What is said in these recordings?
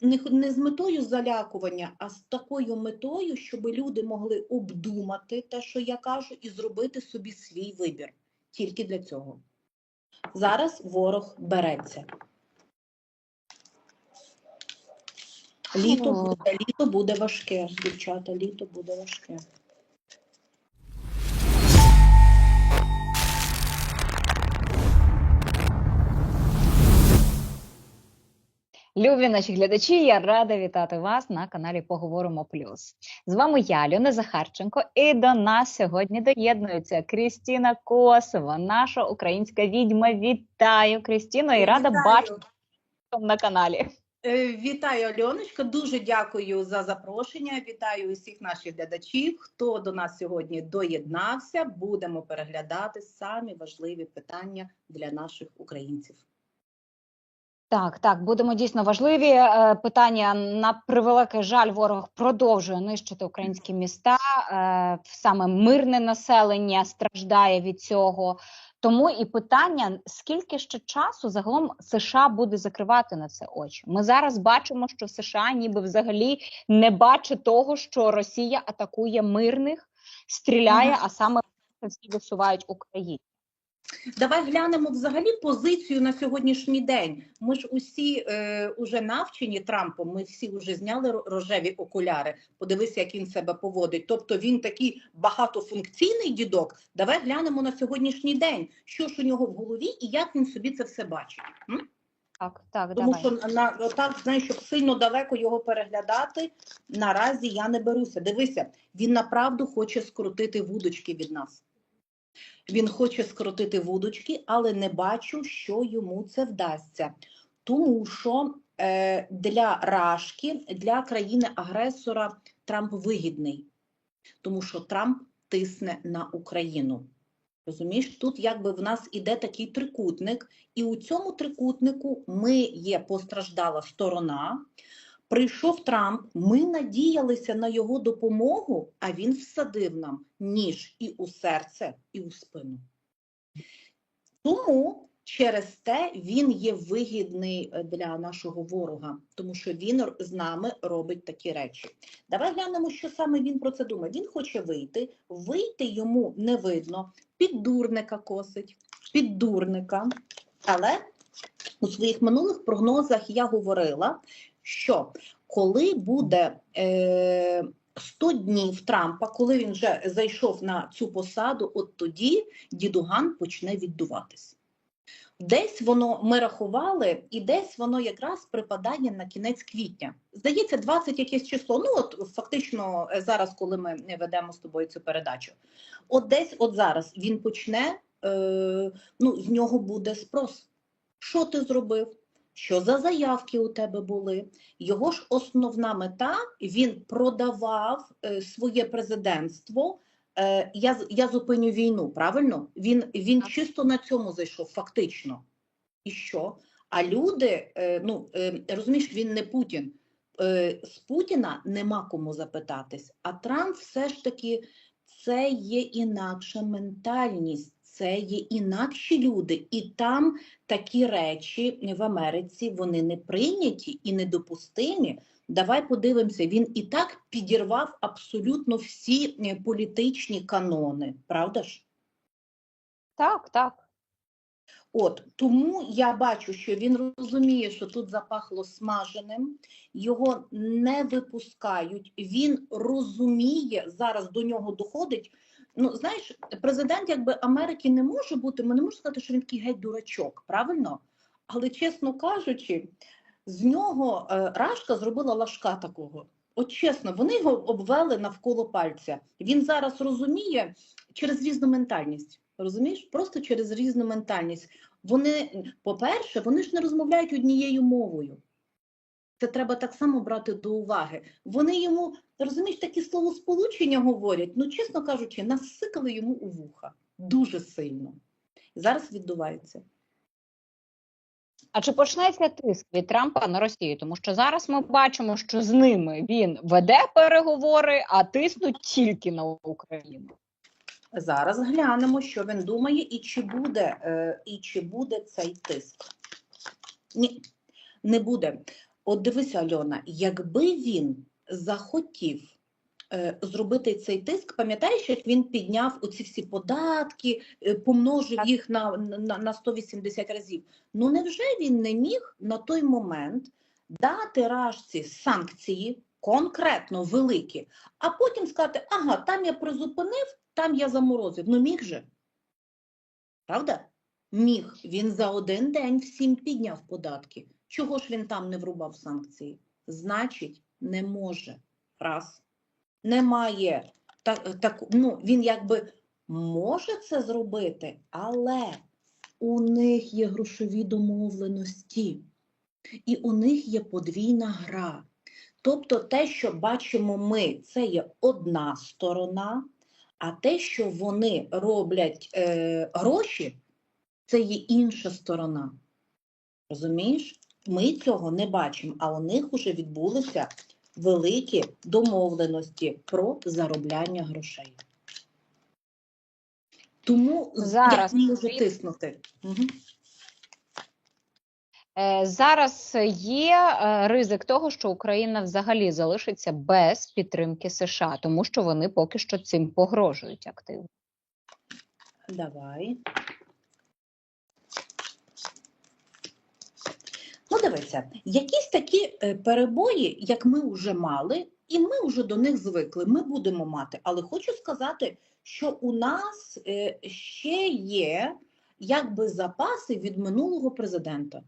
не, не з метою залякування, а з такою метою, щоб люди могли обдумати те, що я кажу, і зробити собі свій вибір. Тільки для цього. Зараз ворог береться. Літо буде, літо буде важке, дівчата, літо буде важке. Любі наші глядачі, я рада вітати вас на каналі Поговоримо Плюс. З вами я, Льона Захарченко, і до нас сьогодні доєднується Крістіна Косова, наша українська відьма. Вітаю, Крістіно, і рада Вітаю. бачити на каналі. Е, Вітаю, Альоночка. Дуже дякую за запрошення. Вітаю усіх наших глядачів. Хто до нас сьогодні доєднався, будемо переглядати самі важливі питання для наших українців. Так, так, будемо дійсно важливі е, питання. На превеликий жаль, ворог продовжує нищити українські міста. Е, саме мирне населення страждає від цього. Тому і питання: скільки ще часу загалом США буде закривати на це очі? Ми зараз бачимо, що США ніби взагалі не бачить того, що Росія атакує мирних, стріляє, а саме всі висувають Україну. Давай глянемо взагалі позицію на сьогоднішній день. Ми ж усі е, уже навчені Трампом. Ми всі вже зняли рожеві окуляри. Подивися, як він себе поводить. Тобто він такий багатофункційний дідок. Давай глянемо на сьогоднішній день, що ж у нього в голові і як він собі це все бачить. М? Так, так, Тому давай. що на так, знаєш, щоб сильно далеко його переглядати, наразі я не беруся. Дивися, він направду хоче скрутити вудочки від нас. Він хоче скрутити вудочки, але не бачу, що йому це вдасться. Тому що е, для Рашки, для країни-агресора Трамп вигідний, тому що Трамп тисне на Україну. Розумієш, тут якби в нас іде такий трикутник, і у цьому трикутнику ми є постраждала сторона. Прийшов Трамп, ми надіялися на його допомогу, а він всадив нам ніж і у серце, і у спину. Тому через те він є вигідний е, для нашого ворога, тому що він з нами робить такі речі. Давай глянемо, що саме він про це думає. Він хоче вийти, вийти йому не видно, під дурника косить, під дурника. Але у своїх минулих прогнозах я говорила, що коли буде е, 100 днів Трампа, коли він вже зайшов на цю посаду, от тоді дідуган почне віддуватись. Десь воно ми рахували, і десь воно якраз припадає на кінець квітня. Здається, 20 якесь число. Ну от фактично е, зараз, коли ми ведемо з тобою цю передачу. От десь, от зараз він почне, е, ну з нього буде спрос. Що ти зробив? Що за заявки у тебе були? Його ж основна мета він продавав е, своє президентство. Е, я, я зупиню війну, правильно? Він, він чисто на цьому зайшов, фактично. І що? А люди, е, ну розумієш, він не Путін. З Путіна нема кому запитатись. А Трамп все ж таки це є інакша ментальність, це є інакші люди, і там такі речі в Америці вони не прийняті і недопустимі. Давай подивимося, він і так підірвав абсолютно всі е, політичні канони, правда ж? Так, так. От тому я бачу, що він розуміє, що тут запахло смаженим, його не випускають. Він розуміє зараз до нього доходить. Ну, знаєш, президент якби Америки не може бути. Ми не можемо сказати, що він такий геть дурачок, правильно? Але чесно кажучи, з нього е, Рашка зробила лашка такого. От чесно, вони його обвели навколо пальця. Він зараз розуміє через різну ментальність. Розумієш? Просто через різну ментальність. Вони, по-перше, вони ж не розмовляють однією мовою. Це треба так само брати до уваги. Вони йому, розумієш, такі словосполучення говорять, ну, чесно кажучи, насикали йому у вуха дуже сильно. Зараз відбувається. А чи почнеться тиск від Трампа на Росію? Тому що зараз ми бачимо, що з ними він веде переговори, а тиснуть тільки на Україну. Зараз глянемо, що він думає, і чи буде, е, і чи буде цей тиск. Ні, не буде. От дивись, Альона, якби він захотів е, зробити цей тиск, пам'ятаєш, як він підняв оці всі податки, е, помножив їх на, на, на 180 разів. Ну невже він не міг на той момент дати Рашці санкції, конкретно великі, а потім сказати, ага, там я призупинив, там я заморозив. Ну міг же. Правда? Міг. Він за один день всім підняв податки. Чого ж він там не врубав санкції? Значить, не може. Раз. Немає. Так, так, ну, він якби може це зробити, але у них є грошові домовленості. І у них є подвійна гра. Тобто те, що бачимо ми, це є одна сторона, а те, що вони роблять е, гроші, це є інша сторона. Розумієш? Ми цього не бачимо, а у них вже відбулися великі домовленості про заробляння грошей. Тому Зараз як може ми- тиснути? Угу. Е, Зараз є е, ризик того, що Україна взагалі залишиться без підтримки США, тому що вони поки що цим погрожують активно. Давай. Ну, дивися, якісь такі е, перебої, як ми вже мали, і ми вже до них звикли, ми будемо мати. Але хочу сказати, що у нас е, ще є якби запаси від минулого президента.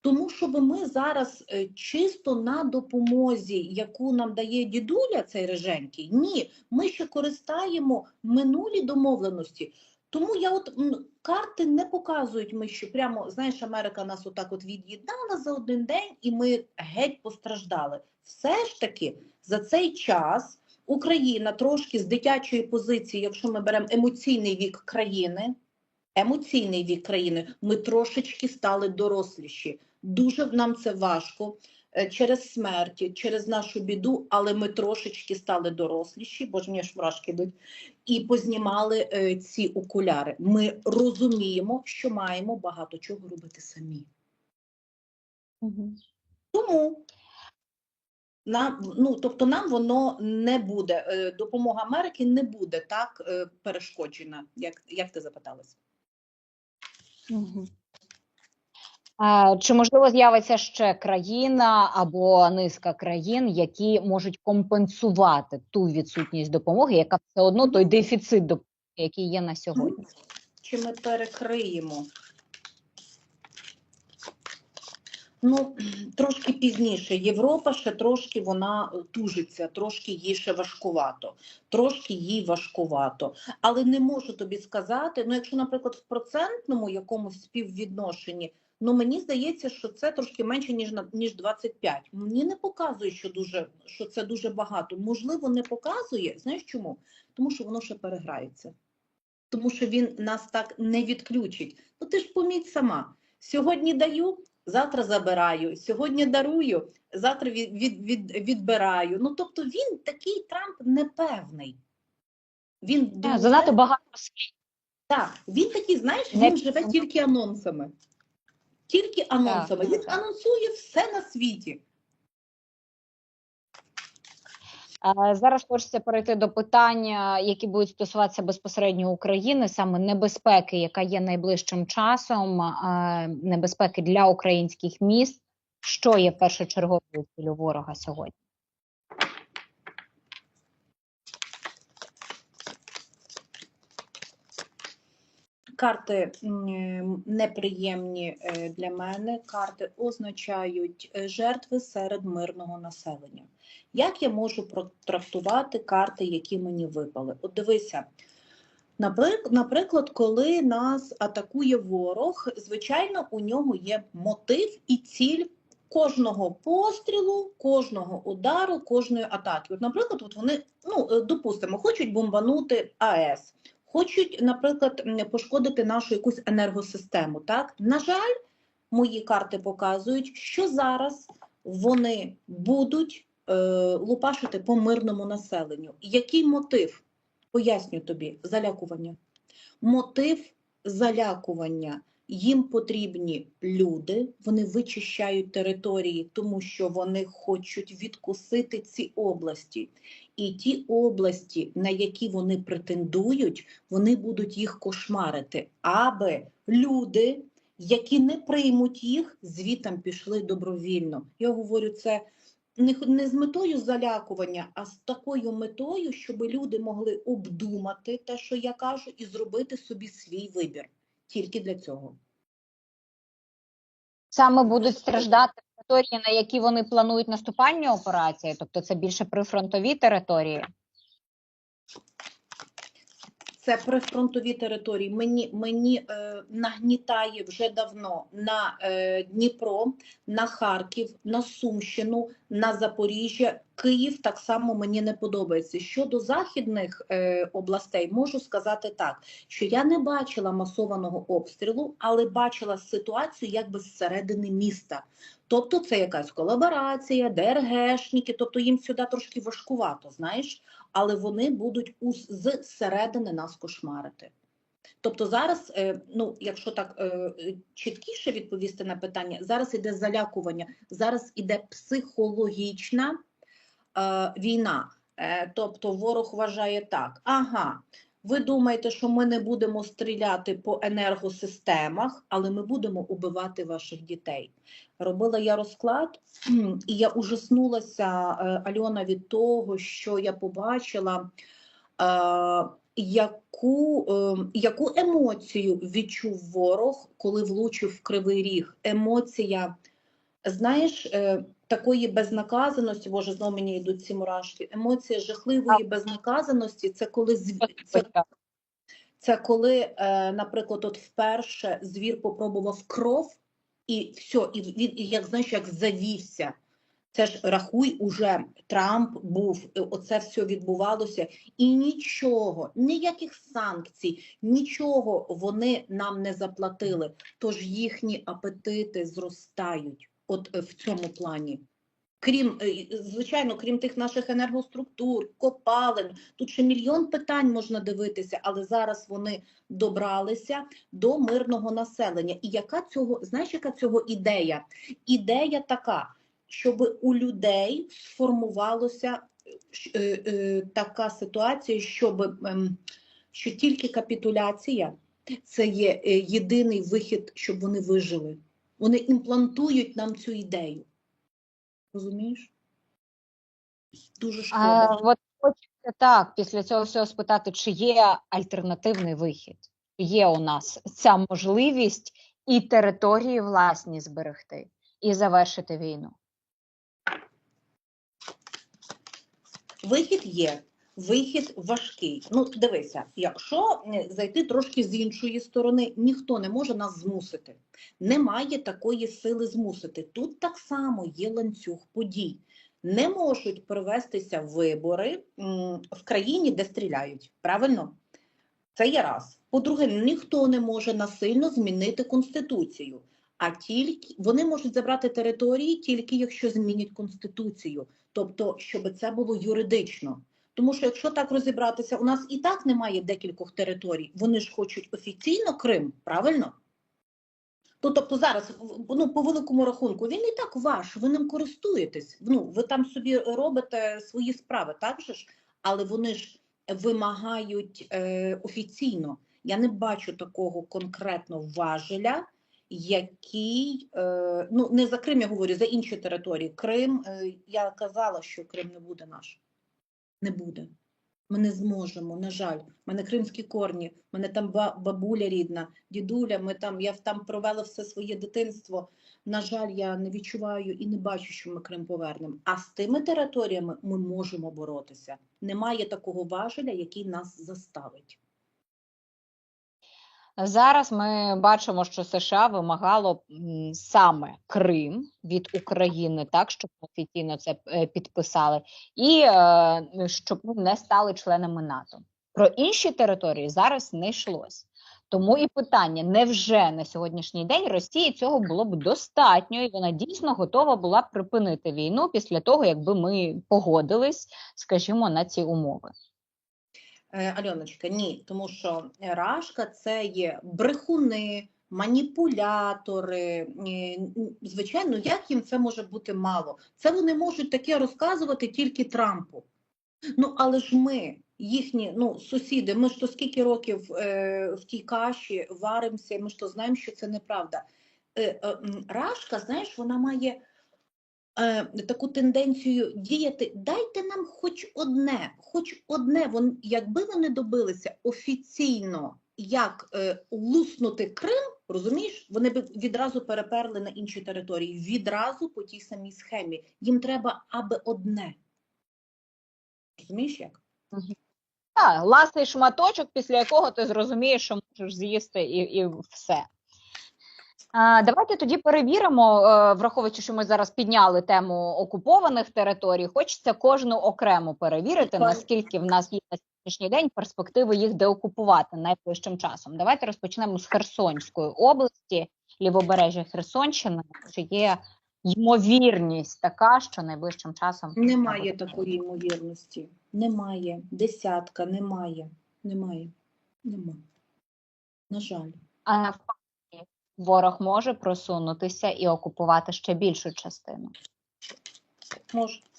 Тому щоб ми зараз е, чисто на допомозі, яку нам дає дідуля цей реженький, ні, ми ще користаємо минулі домовленості. Тому я от карти не показують ми, що прямо знаєш, Америка нас отак от від'єднала за один день, і ми геть постраждали. Все ж таки за цей час Україна трошки з дитячої позиції, якщо ми беремо емоційний вік країни, емоційний вік країни, ми трошечки стали доросліші. Дуже нам це важко е, через смерті, через нашу біду, але ми трошечки стали доросліші, бо ж мені ж мурашки йдуть, і познімали е, ці окуляри. Ми розуміємо, що маємо багато чого робити самі. Тому нам, ну, тобто нам воно не буде, е, допомога Америки не буде так е, перешкоджена, як, як ти запиталась. Мгм. Чи можливо з'явиться ще країна або низка країн, які можуть компенсувати ту відсутність допомоги, яка все одно той дефіцит допомоги, який є на сьогодні? Чи ми перекриємо? Ну, трошки пізніше. Європа ще трошки вона тужиться, трошки їй ще важкувато, трошки їй важкувато. Але не можу тобі сказати, ну якщо, наприклад, в процентному якомусь співвідношенні, ну мені здається, що це трошки менше, ніж на ніж 25. Мені не показує, що дуже що це дуже багато. Можливо, не показує. Знаєш чому? Тому що воно ще переграється. Тому що він нас так не відключить. Ну ти ж поміть сама. Сьогодні даю, завтра забираю, сьогодні дарую, завтра від, від, від, відбираю. Ну тобто він такий Трамп непевний. Він думає- Занадто багато слів. так, він такий, знаєш, він живе тільки анонсами. Тільки анонсами. Так, він так. анонсує все на світі. Зараз хочеться перейти до питання, які будуть стосуватися безпосередньо України, саме небезпеки, яка є найближчим часом, небезпеки для українських міст. Що є першочерговою цілю ворога сьогодні? Карти неприємні е, для мене. Карти означають е, жертви серед мирного населення. Як я можу протрактувати карти, які мені випали? От дивися, наприклад, коли нас атакує ворог, звичайно, у нього є мотив і ціль кожного пострілу, кожного удару, кожної атаки. От, наприклад, от вони, ну, е, допустимо, хочуть бомбанути АЕС хочуть, наприклад, пошкодити нашу якусь енергосистему. Так, на жаль, мої карти показують, що зараз вони будуть е, лупашити по мирному населенню. Який мотив? Поясню тобі, залякування. Мотив залякування. Їм потрібні люди, вони вичищають території, тому що вони хочуть відкусити ці області. І ті області, на які вони претендують, вони будуть їх кошмарити, аби люди, які не приймуть їх, звітам пішли добровільно. Я говорю це не, з метою залякування, а з такою метою, щоб люди могли обдумати те, що я кажу, і зробити собі свій вибір. Тільки для цього. Саме будуть страждати території, на які вони планують наступальні операції, тобто це більше прифронтові території. Це прифронтові території. Мені, мені е, нагнітає вже давно на е, Дніпро, на Харків, на Сумщину, на Запоріжжя. Київ так само мені не подобається. Щодо західних е, областей, можу сказати так, що я не бачила масованого обстрілу, але бачила ситуацію якби зсередини міста. Тобто це якась колаборація, ДРГшники, тобто їм сюди трошки важкувато, знаєш але вони будуть з середини нас кошмарити. Тобто зараз, е, ну якщо так е, чіткіше відповісти на питання, зараз іде залякування, зараз іде психологічна е, війна. Тобто ворог вважає так: ага, ви думаєте, що ми не будемо стріляти по енергосистемах, але ми будемо убивати ваших дітей. Робила я розклад, і я ужаснулася, е, Альона, від того, що я побачила, е, яку, е, яку емоцію відчув ворог, коли влучив в кривий ріг. Емоція, знаєш, такої безнаказаності, боже, знову мені йдуть ці мурашки. Емоція жахливої безнаказаності це коли зв- це це коли, е, наприклад, от вперше звір попробував кров, і все, і він, і як знаєш, як завівся. Це ж рахуй, уже Трамп був, е, оце все відбувалося, і нічого, ніяких санкцій, нічого вони нам не заплатили. Тож їхні апетити зростають, от е, в цьому плані. Крім, е, звичайно, крім тих наших енергоструктур, копалин, тут ще мільйон питань можна дивитися, але зараз вони добралися до мирного населення. І яка цього, знаєш, яка цього ідея? Ідея така, щоб у людей сформувалося е, е, така ситуація, щоб ем, що тільки капітуляція це є е, єдиний вихід, щоб вони вижили. Вони імплантують нам цю ідею. Розумієш? Дуже шкода. А, от хочеться так, після цього всього спитати, чи є альтернативний вихід? Є у нас ця можливість і території власні зберегти, і завершити війну. Вихід є. Вихід важкий. Ну, дивися, якщо зайти трошки з іншої сторони, ніхто не може нас змусити. Немає такої сили змусити. Тут так само є ланцюг подій. Не можуть провестися вибори в країні, де стріляють. Правильно? Це є раз. По-друге, ніхто не може насильно змінити конституцію. А тільки вони можуть забрати території тільки якщо змінять конституцію, тобто, щоб це було юридично. Тому що якщо так розібратися, у нас і так немає декількох територій. Вони ж хочуть офіційно Крим, правильно? То, тобто зараз, ну, по великому рахунку, він і так ваш, ви ним користуєтесь. Ну, ви там собі робите свої справи, так же ж? Але вони ж вимагають е, офіційно. Я не бачу такого конкретно важеля, який, е, ну не за Крим я говорю, за інші території. Крим, е, я казала, що Крим не буде наш. Не буде. Ми не зможемо, на жаль. У мене кримські корні, в мене там ба- бабуля рідна, дідуля, ми там, я там провела все своє дитинство. На жаль, я не відчуваю і не бачу, що ми Крим повернемо. А з тими територіями ми можемо боротися. Немає такого важеля, який нас заставить. Зараз ми бачимо, що США вимагало саме Крим від України, так щоб офіційно це е, підписали, і е, щоб ми не стали членами НАТО. Про інші території зараз не йшлось. Тому і питання: невже на сьогоднішній день Росії цього було б достатньо, і вона дійсно готова була припинити війну після того, якби ми погодились, скажімо, на ці умови. Е, Альоночка, ні, тому що Рашка це є брехуни, маніпулятори. е, Звичайно, як їм це може бути мало? Це вони можуть таке розказувати тільки Трампу. Ну, але ж ми, їхні ну, сусіди, ми ж то скільки років е, в тій каші варимося, ми ж то знаємо, що це неправда. Е, е, Рашка, знаєш, вона має е, таку тенденцію діяти. Дайте нам хоч одне, хоч одне. Вон, якби вони добилися офіційно, як е, луснути Крим, розумієш, вони б відразу переперли на інші території, відразу по тій самій схемі. Їм треба аби одне. Розумієш як? Так, ласий шматочок, після якого ти зрозумієш, що можеш з'їсти і, і все. Давайте тоді перевіримо, е, враховуючи, що ми зараз підняли тему окупованих територій, хочеться кожну окремо перевірити, наскільки в нас є на сьогоднішній день перспективи їх деокупувати найближчим часом. Давайте розпочнемо з Херсонської області, лівобережжя Херсонщини. Чи є ймовірність така, що найближчим часом Немає такої ймовірності. Немає. Десятка, немає. Немає. Нема. На жаль. А ворог може просунутися і окупувати ще більшу частину. Можуть.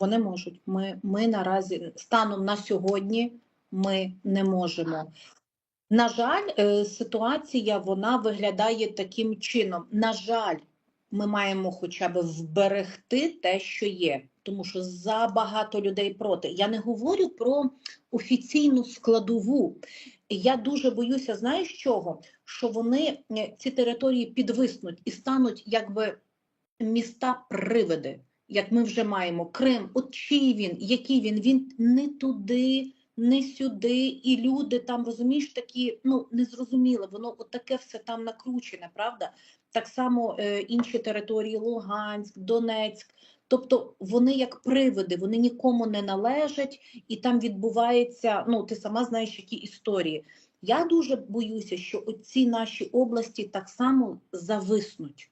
Вони можуть. Ми, ми наразі, станом на сьогодні, ми не можемо. На жаль, е, ситуація вона виглядає таким чином. На жаль, ми маємо хоча б вберегти те, що є, тому що забагато людей проти. Я не говорю про офіційну складову. Я дуже боюся, знаєш чого? Що вони е, ці території підвиснуть і стануть якби міста привиди, як ми вже маємо. Крим, от чий він, який він, він не туди, не сюди, і люди там, розумієш, такі, ну, незрозуміле, воно от таке все там накручене, правда? Так само е, інші території, Луганськ, Донецьк. Тобто вони як привиди, вони нікому не належать, і там відбувається, ну ти сама знаєш, які історії. Я дуже боюся, що оці наші області так само зависнуть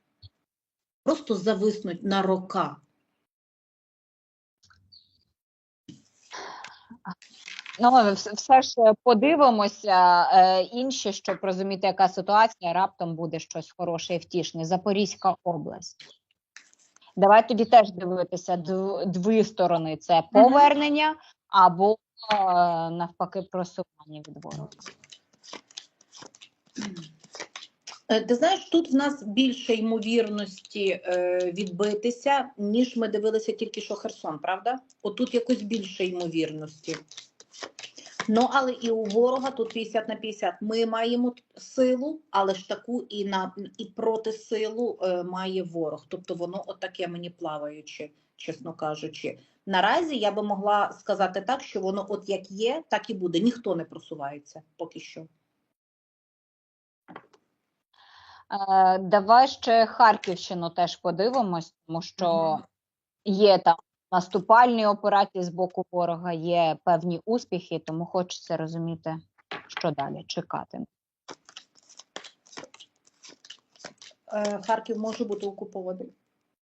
просто зависнуть на рока. Ну, вс- все ж подивимося е, інші, щоб розуміти, яка ситуація, раптом буде щось хороше і втішне. Запорізька область. Давай тоді теж дивитися дві сторони: це повернення або е, навпаки просування від ворога. Е, Ти знаєш, тут в нас більше ймовірності е, відбитися, ніж ми дивилися тільки що Херсон, правда? Отут якось більше ймовірності. Ну, але і у ворога тут 50 на 50. Ми маємо силу, але ж таку і на і протисилу е, має ворог. Тобто воно отаке мені плаваюче, чесно кажучи. Наразі я би могла сказати так, що воно от як є, так і буде. Ніхто не просувається поки що. Е, давай ще Харківщину теж подивимось, тому що є там наступальні операції з боку ворога, є певні успіхи, тому хочеться розуміти, що далі чекати. Е, Харків може бути окупований.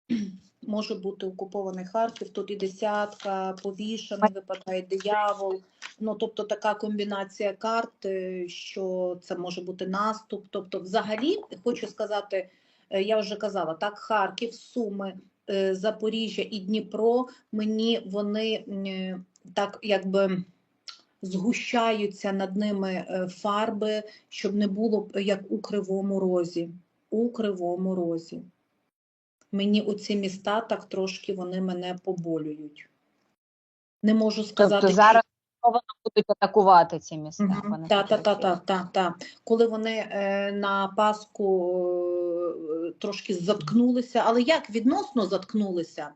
Може бути окупований Харків. Тут і десятка, повішений, випадає диявол. Ну, тобто така комбінація карт, е, що це може бути наступ. Тобто, взагалі, хочу сказати, е, я вже казала, так, Харків, Суми, Запоріжжя і Дніпро, мені вони е, так якби згущаються над ними е, фарби, щоб не було як у Кривому Розі. У Кривому Розі. Мені оці міста так трошки вони мене поболюють. Не можу сказати, Тобто зараз вони будуть атакувати ці міста. Мгм. вони Та, та, та, та, та, та. Коли вони е, на Пасху е, трошки заткнулися, але як відносно заткнулися,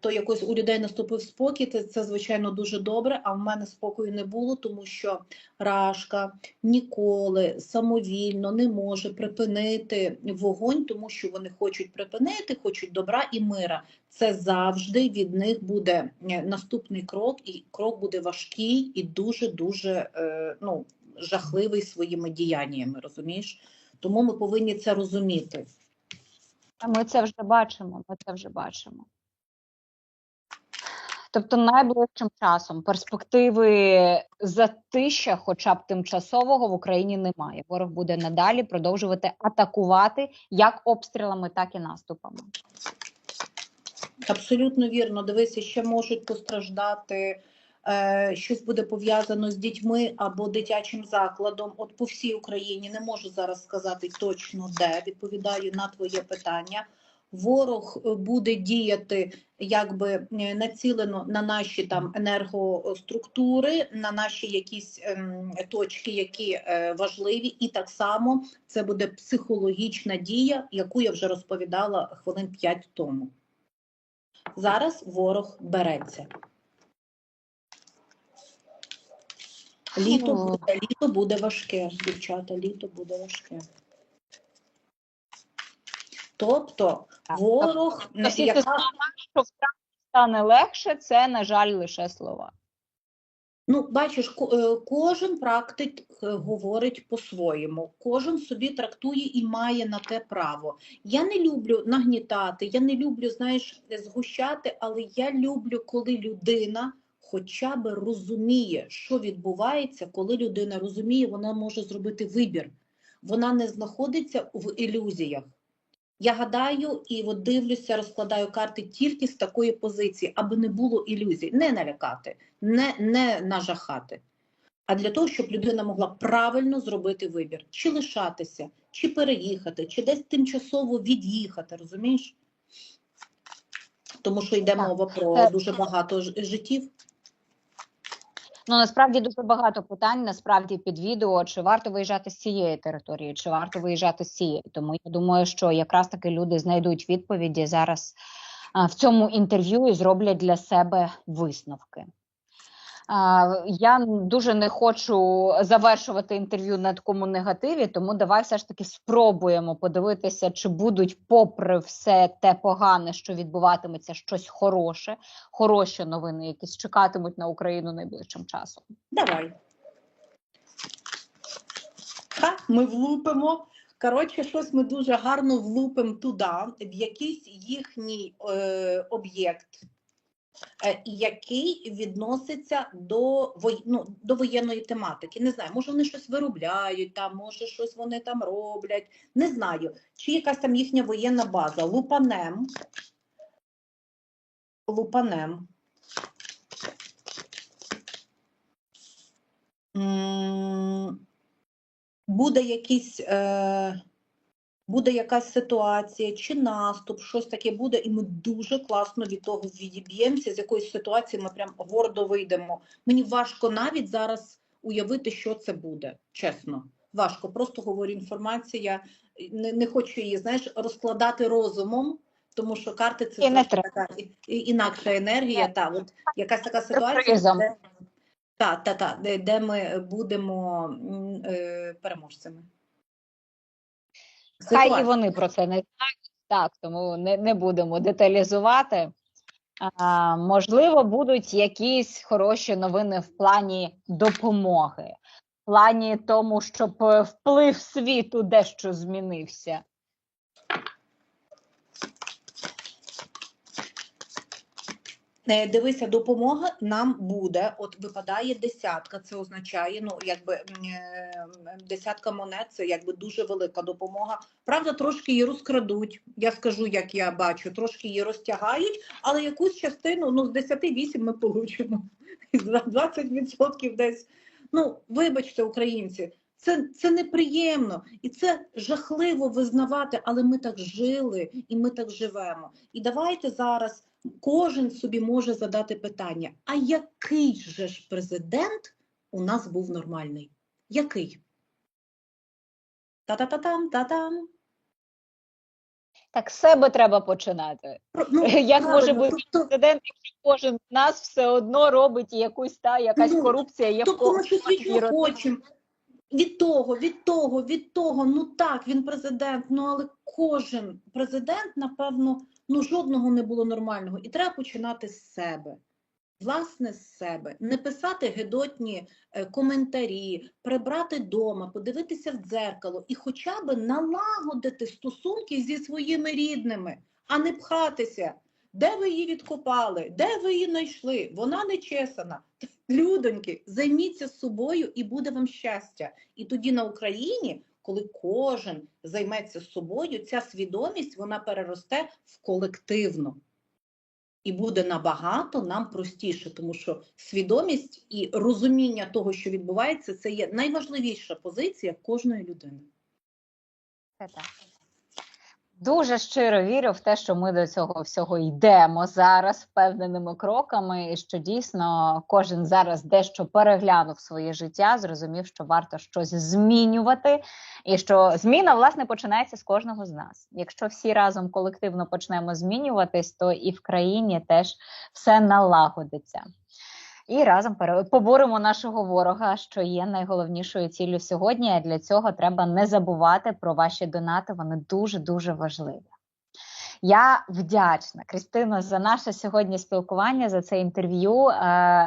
то якось у людей наступив спокій, це, це звичайно дуже добре, а в мене спокою не було, тому що Рашка ніколи самовільно не може припинити вогонь, тому що вони хочуть припинити, хочуть добра і мира. Це завжди від них буде е, наступний крок, і крок буде важкий і дуже-дуже е, ну, жахливий своїми діяннями, розумієш? Тому ми повинні це розуміти. Ми це вже бачимо. Ми це вже бачимо. Тобто найближчим часом перспективи затища, хоча б тимчасового, в Україні немає. Ворог буде надалі продовжувати атакувати як обстрілами, так і наступами. Абсолютно вірно. Дивися, ще можуть постраждати. е, Щось буде пов'язано з дітьми або дитячим закладом. От по всій Україні не можу зараз сказати точно де. Відповідаю на твоє питання. Ворог е, буде діяти якби е, націлено на наші там енергоструктури, на наші якісь ем, точки, які е, важливі, і так само це буде психологічна дія, яку я вже розповідала хвилин 5 тому. Зараз ворог береться. Літо буде, літо буде важке, дівчата, літо буде важке. Тобто Так, ворог, Тобто всі яка, слова, що втратити стане легше, це, на жаль, лише слова. ну бачиш, е, кожен практик е, говорить по-своєму, кожен собі трактує і має на те право. Я не люблю нагнітати, я не люблю, знаєш, згущати, але я люблю, коли людина хоча б розуміє, що відбувається, коли людина розуміє, вона може зробити вибір. Вона не знаходиться в ілюзіях. Я гадаю і от дивлюся, розкладаю карти тільки з такої позиції, аби не було ілюзій, не налякати, не, не нажахати, а для того, щоб людина могла правильно зробити вибір, чи лишатися, чи переїхати, чи десь тимчасово від'їхати, розумієш? Тому що йде мова про Е, дуже багато життів. Ну насправді дуже багато питань. Насправді під відео чи варто виїжджати з цієї території, чи варто виїжджати з цієї. Тому я думаю, що якраз таки люди знайдуть відповіді зараз в цьому інтерв'ю і зроблять для себе висновки. Я дуже не хочу завершувати інтерв'ю на такому негативі, тому давай все ж таки спробуємо подивитися, чи будуть, попри все те погане, що відбуватиметься, щось хороше, хороші новини, якісь чекатимуть на Україну найближчим часом. Давай. Ха, ми влупимо. Коротше, щось ми дуже гарно влупимо туди, в якийсь їхній е, об'єкт, який відноситься до, ну, до воєнної тематики. Не знаю, може вони щось виробляють, там, може щось вони там роблять. Не знаю, чи якась там їхня воєнна база. Лупанем. Лупанем. Буде якийсь, е, буде якась ситуація чи наступ, щось таке буде, і ми дуже класно від того відіб'ємося, з якоїсь ситуації ми прям гордо вийдемо. Мені важко навіть зараз уявити, що це буде, чесно. Важко, просто говорю інформація, не, не хочу її, знаєш, розкладати розумом, тому що карти це І така інакша енергія, та, от якась така ситуація, де, та, та, та, де, де ми будемо е, переможцями. Хай і вони про це не знають, так тому не, не будемо деталізувати. А, можливо, будуть якісь хороші новини в плані допомоги, в плані тому, щоб е, вплив світу дещо змінився. Дивися, допомога нам буде. От випадає десятка. Це означає, ну якби е, десятка монет це якби дуже велика допомога. Правда, трошки її розкрадуть. Я скажу, як я бачу, трошки її розтягають, але якусь частину, ну з 10 8 ми получимо. 20% десь. Ну, вибачте, українці, це, це неприємно і це жахливо визнавати, але ми так жили і ми так живемо. І давайте зараз кожен собі може задати питання: а який же ж президент у нас був нормальний? Який? Та-та-та-там, та-там. Так з себе треба починати. Ну, Як може бути тобто, президент, якщо кожен з нас все одно робить якусь та якась Ну, корупція, є в тобто когось ми щось хочемо. Від того, від того, від того. Ну так, він президент, ну але кожен президент, напевно, ну жодного не було нормального. І треба починати з себе. Власне, з себе. Не писати гедотні е, коментарі, прибрати дома, подивитися в дзеркало і хоча б налагодити стосунки зі своїми рідними, а не пхатися. Де ви її відкопали? Де ви її знайшли? Вона не чесана. Людоньки, займіться собою і буде вам щастя. І тоді на Україні, коли кожен займеться собою, ця свідомість вона переросте в колективну. І буде набагато нам простіше, тому що свідомість і розуміння того, що відбувається, це є найважливіша позиція кожної людини. Це так. Дуже щиро вірю в те, що ми до цього всього йдемо зараз впевненими кроками, і що дійсно кожен зараз дещо переглянув своє життя, зрозумів, що варто щось змінювати, і що зміна власне починається з кожного з нас. Якщо всі разом колективно почнемо змінюватись, то і в країні теж все налагодиться. І разом поборемо нашого ворога, що є найголовнішою ціллю сьогодні. А для цього треба не забувати про ваші донати. Вони дуже дуже важливі. Я вдячна Кристино за наше сьогодні спілкування, за це інтерв'ю. Е,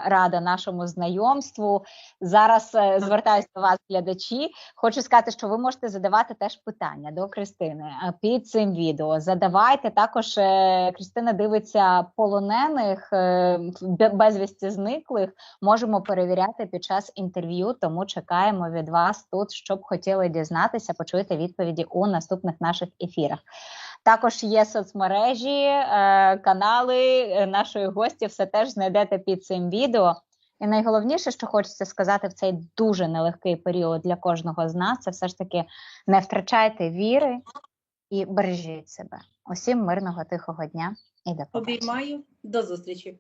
Рада нашому знайомству. Зараз е, звертаюся до вас, глядачі. Хочу сказати, що ви можете задавати теж питання до Кристини е, під цим відео. Задавайте також. Кристина дивиться полонених безвісті зниклих. Можемо перевіряти під час інтерв'ю. Тому чекаємо від вас тут, щоб хотіли дізнатися, почуєте відповіді у наступних наших ефірах. Також є соцмережі, е, канали е, нашої гості. Все теж знайдете під цим відео. І найголовніше, що хочеться сказати в цей дуже нелегкий період для кожного з нас, це все ж таки не втрачайте віри і бережіть себе. Усім мирного тихого дня і до побачення. Обіймаю, до зустрічі.